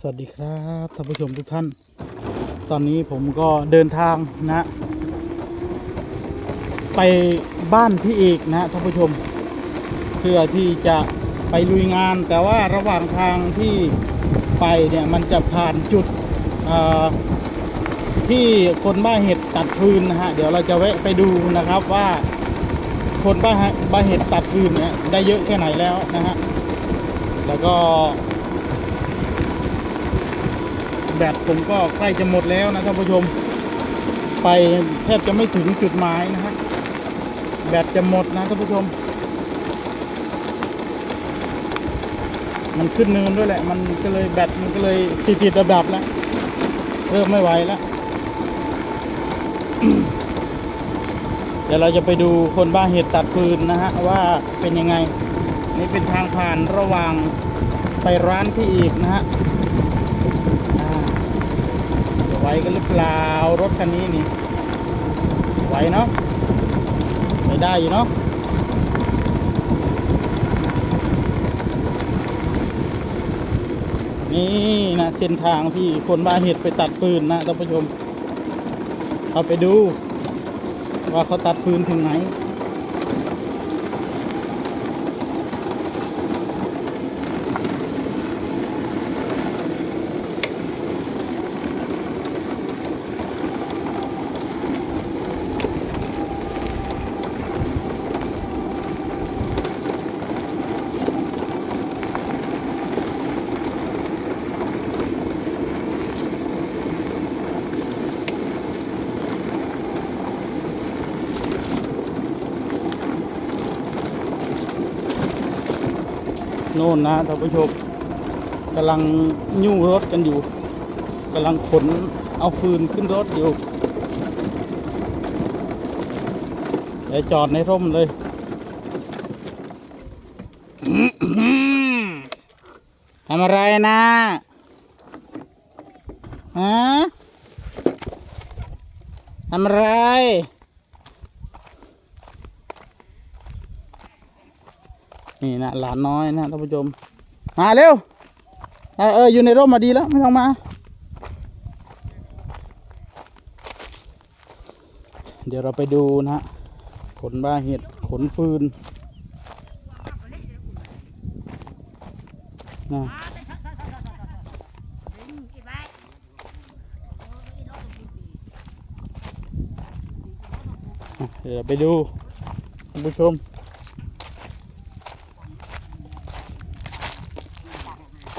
สวัสดีครับท่านผู้ชมทุกท่าน ตอนนี้ผมก็เดินทางนะ ไปบ้านพี่เอกนะท่านผู้ชม เพื่อที่จะไปลุยงาน แต่ว่าระหว่างทางที่ไปเนี่ยมันจะผ่านจุดที่คนบ้าเห็ดตัดฟืนนะฮะ เดี๋ยวเราจะแวะไปดูนะครับว่าคนบ้าบ้าเห็ดตัดฟืนเนี่ยได้เยอะแค่ไหนแล้วนะฮะ แล้วก็ แบตผมก็ใกล้จะหมดแล้วนะท่านผู้ชม ไปแทบจะไม่ถึงจุดหมายนะฮะแบตจะหมดนะท่านผู้ชม มันขึ้นเนินด้วยแหละ มันก็เลยแบตมันก็เลยติดติดๆดับแล้วเริ่มไม่ไหวแล้วเดี๋ยวเราจะไปดูคนบ้าเห็ดตัดฟืนนะฮะว่าเป็นยังไง นี่เป็นทางผ่านระหว่างไปร้านพี่อีกนะฮะ ไหวกันหรือเปล่ารถคันนี้นี่ไหวเนาะไม่ได้อยู่เนาะนี่นะเส้นทางที่คนบ้าเห็ดไปตัดฟืนนะท่านผู้ชม เอาไปดู ว่าเขาตัดฟืนถึงไหน โน่นนะท่านผู้ชมกำลังยู่รถกันอยู่กำลังขนเอาฟืนขึ้นรถอยู่เดี๋ยวจอดในร่มเลย ทำอะไรนะฮะทำอะไร นี่นะหลานน้อยนะท่านผู้ชม มาเร็ว เอออยู่ในร่มมาดีแล้วไม่ต้องมา เดี๋ยวเราไปดูนะฮะขนบ้าเห็ดขนฟืนนะเดี๋ยวไปดูท่านผู้ชม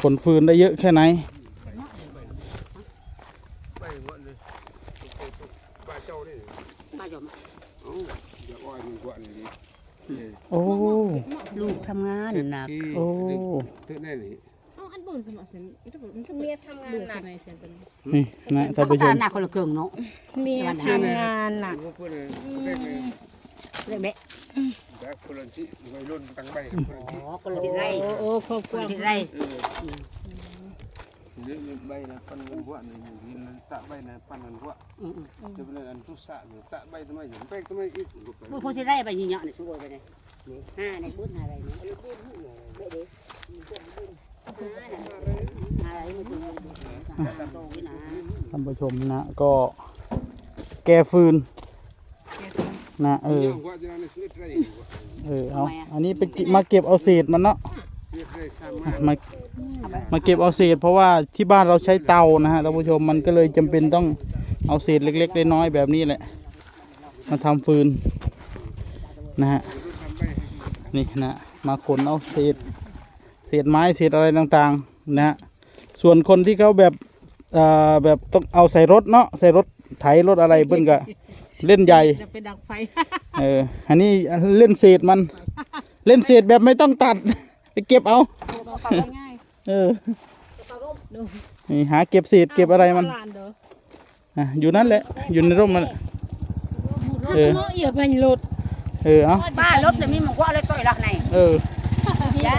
ขนฟืนได้เยอะแค่ไหนไปหมดเลยบ้านเจ้านี่มาจมเอ้าอย่าอ้อยมีกว่านี่ดินี่โอ้ลูกทำงานหนักที่โอ้เตือนแน่นี่ Oh, an bun sama sen. Itu bun. Itu dia tangga nak. Sana sen tu. นี่นะเขาท่านก็ผู้ชตามหนักคนละเครื่องเนาะ Dia tangga nak. พวกเพื่อนเลยเด็ก เลยเล็กเบ๊ะแต่คนละที่วัยรุ่นตั้งใบคนละที่อ๋อคนละทิศไร Oh, oh, kau คนละ kuat. ทิศไรเออเรื่องใบนะปั้นเงินพวกนี่ยินตะใบนะปั้นเงินพวกอืมจะเป็นอันทุกสะหรือตะใบทำไมอย่างแป้งทำไมอีกๆผู้ผู้ทิศไรไปยิงเหยาะนี่สวยไปเลยนี่ห้าในบุญอะไรนี่เบ๊ะเด้อะไรมาถึงโตวินะท่านผู้ชมนะก็แก้ฟืน นะเออเรื่องว่าจะนั่นสุดไรเออเอาอันนี้ไปเก็บมาเก็บเอาเศษมันเนาะสุดไรซ้ำอะมามาเก็บเอาเศษ เพราะว่าที่บ้านเราใช้เตานะฮะท่านผู้ชมมันก็เลยจำเป็นต้องเอาเศษเล็กๆน้อยๆแบบนี้แหละมาทำฟืนนะฮะนี่นะมาขนเอาเศษเศษไม้เศษอะไรต่างๆนะฮะส่วนคนที่เขาแบบเอ่อแบบต้องเอาใส่รถเนาะใส่รถไถรถอะไรเพิ่นก็ เล่นใหญ่ Dah pedak fai. เอออันนี้เล่นเศษมัน เล่นเศษแบบไม่ต้องตัด ไปเก็บเอา Kau ngai. เออ Duh. นี่หาเก็บเศษเก็บอะไรมัน Lan dah. อะอยู่นั่นแหละ อยู่ในร่มมันแหละ Eh. Rot ia ban lot. เออเอาป้ารถแต่มีมันก็อะไรต่อยหลักไหนเออจ้า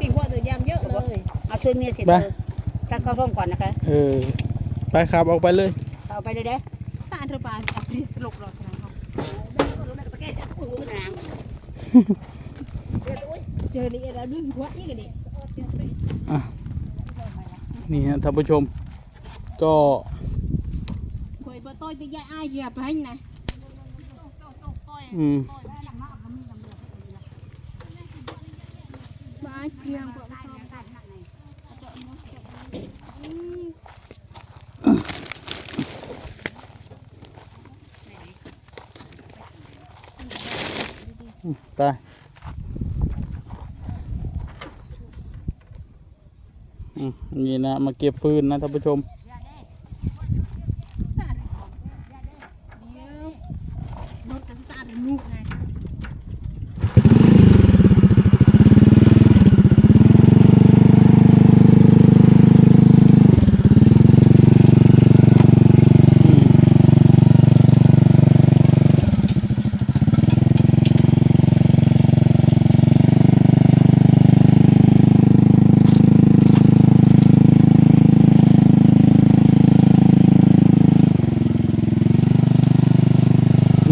Ting kuat tu jam yak เลยเอาช่วยเมียเสร็จไปเลยซักข้าวต้มก่อนนะคะเออ ไปขับออกไปเลย เอาไปเลยเด้ Tak ada apa. Tapi selok dah sekarang. ตะเกียบอุ้ยนาง Jadi ada dulu kuat ni ke ni. อะนี่ฮะท่านผู้ชม ก็คอยบ่ต้อยไปยายอ้ายเหยียบไปให้นะอืมบ้านเพียงบ่ชอบ ตายนี่นะ มาเก็บฟืนนะท่านผู้ชม รถกระสตาร์ทลูกไง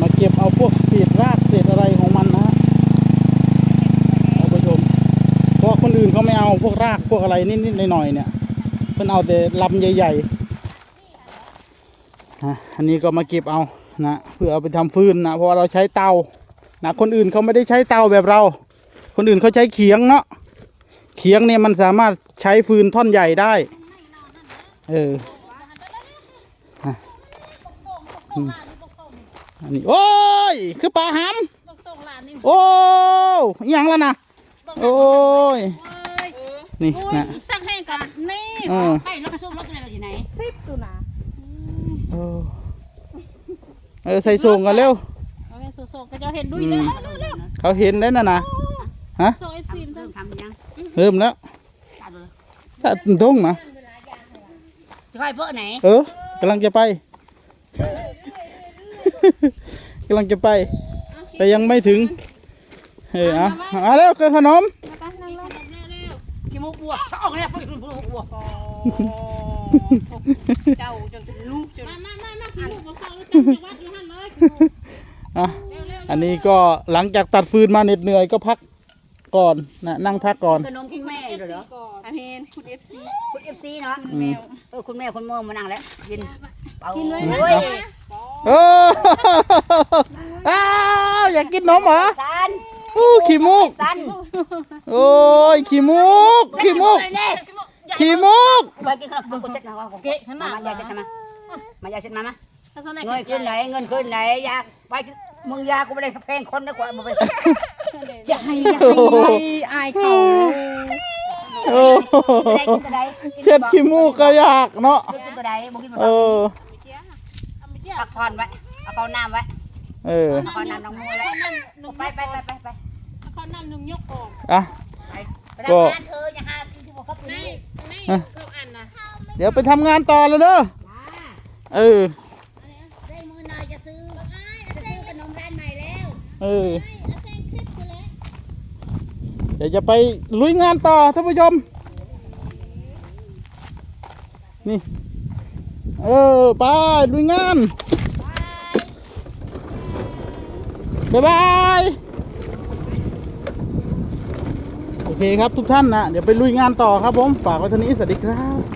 มาเก็บเอาพวกเศษรากเศษอะไรของมันนะฮะท่านผู้ชม เพราะคนอื่นเขาไม่เอา พวกรากพวกอะไรนิดๆหน่อยๆเนี่ยเพิ่นเอาแต่ลำใหญ่ๆนะอันนี้ก็มาเก็บเอานะเพื่อเอาไปทำฟืนนะเพราะว่าเราใช้เตานะคนอื่นเขาไม่ได้ใช้เตาแบบเรา คนอื่นเขาใช้เขียงเนาะเขียงเนี่ยมันสามารถใช้ฟืนท่อนใหญ่ได้ เอออะอืมอันนี้โอ้ยคือปลาหบอกส่งหลานนี่ำโอ้ยอิหยังแล้วนะโอ้ย นี่โอ้ยนะ สักแห้งกันนี่เออ ไปรถกระซุ่มรถอะไรอยู่ไหนสิบตัวนะเออเออใส่ส่งกันเร็ว เอาให้ส่งๆก็จะเห็นด้วยเลยเร็วเขาเห็นได้น่ะนะๆส่งเอฟซีมเริ่มทำยังเริ่มแล้วตัดเลยถ้าทุ่งนะจะค่อยเพิ่ไหนเออกำลังจะไป กำลังจะไป แต่ยังไม่ถึงเออเอาเอาเร็วเกินขนมกี่โมง บวกสองเนี่ยพวกกี่โมงบวกเจ้าจนเป็นลูกจนมามามามาลูกบอกเขาแล้วจังวัดอยู่หันเลยอะอันนี้ก็หลังจากตัดฟืนมาเหน็ดเหนื่อยก็พักก่อนนะนั่งพักก่อนขนมกินแม่อยู่เหรออาเมนคุณเอฟซีคุณเอฟซีเนาะอืมเออคุณแม่คุณโมมานั่งแล้วกินเป่ากินเลยโอ้ยเอออ้าวอยากกินนมเหรอ สันอู้ขี้มูก สันโอ้ยขี้มูกขี้มูกเน่ขี้มูกไปกินขนมคุณเช็ดมาว่าเกะขนาดมายายเช็ดมามายายเช็ดมามาทัศนเงินขึ้นไหนเงินขึ้นไหนยาไปมึงยากูไม่ได้แพงคนนะกว่ามึงไปอย่าให้อย่าให้อายเขาโอ้ได้กินตัวใดเช็ดขี้มูกก็ยากเนาะกินตัวใดมึงกินตัวเอใดอพักผ่อนไว้เอาเข้าน้ำไว้เออเอาเข้าน้ำน้องมวยไว้ไปไปไปไปไป เขานำหนึ่งยกออกอะไปไปทำงานเธออย่าหาที่ที่บอกเขาปีนี้นี่เขาอันนะเดี๋ยวไปทำงานต่อเลยเด้อเออ ได้มือหน่อยจะซื้อจะซื้อขนมร้านใหม่แล้วเออ เดี๋ยวจะไปลุยงานต่อท่านผู้ชม นี่ เออ ไปลุยงาน บ๊ายบาย โอ เคครับทุกท่านนะเดี๋ยวไปลุยงานต่อครับผม ฝากไว้เท่านี้สวัสดีครับ